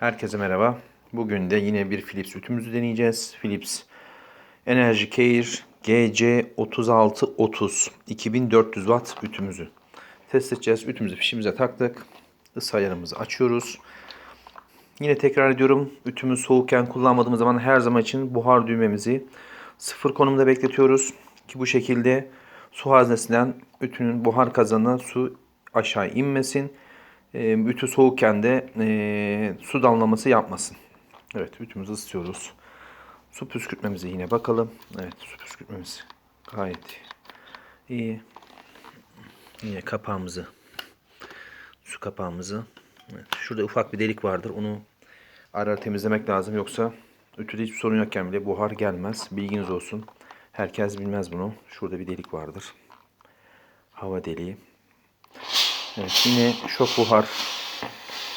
Herkese merhaba. Bugün de yine bir Philips ütümüzü deneyeceğiz. Philips Energy Care GC3630 2400 watt ütümüzü test edeceğiz. Ütümüzü fişimize taktık. Isı ayarımızı açıyoruz. Yine tekrar ediyorum. Ütümü soğukken kullanmadığımız zaman her zaman için buhar düğmemizi sıfır konumda bekletiyoruz. Ki bu şekilde su haznesinden ütünün buhar kazanına su aşağı inmesin. Ütü soğukken de e, su damlaması yapmasın. Evet ütümüzü ısıtıyoruz. Su püskürtmemize yine bakalım. Evet su püskürtmemiz gayet iyi. Yine kapağımızı su kapağımızı evet, şurada ufak bir delik vardır. Onu ara ara temizlemek lazım. Yoksa ütüde hiçbir sorun yokken bile buhar gelmez. Bilginiz olsun. Herkes bilmez bunu. Şurada bir delik vardır. Hava deliği. Evet yine şok buhar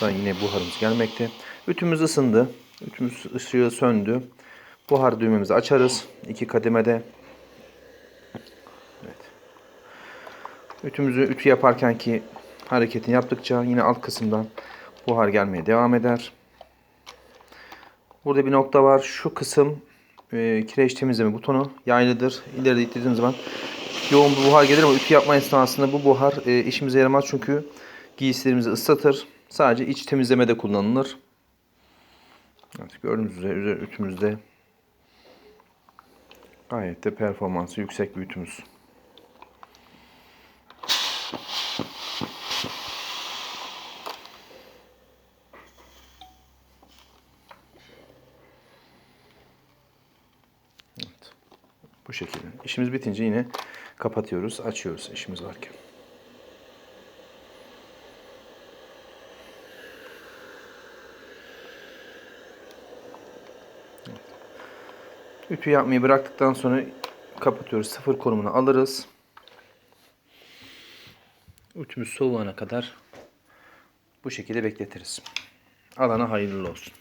da yine buharımız gelmekte. Ütümüz ısındı. Ütümüz ışığı söndü. Buhar düğmemizi açarız. iki kademede. Evet. Ütümüzü ütü yaparken ki hareketini yaptıkça yine alt kısımdan buhar gelmeye devam eder. Burada bir nokta var. Şu kısım e, kireç temizleme butonu yaylıdır. İleride ittirdiğim zaman yoğun bir buhar gelir ama ütü yapma esnasında bu buhar e, işimize yaramaz çünkü giysilerimizi ıslatır. Sadece iç temizlemede kullanılır. Evet, gördüğünüz üzere, üzere ütümüzde gayet de performansı yüksek bir ütümüz. Bu şekilde. İşimiz bitince yine kapatıyoruz, açıyoruz işimiz varken. Ütü yapmayı bıraktıktan sonra kapatıyoruz. Sıfır konumuna alırız. Ütümüz soğuyana kadar bu şekilde bekletiriz. Alana hayırlı olsun.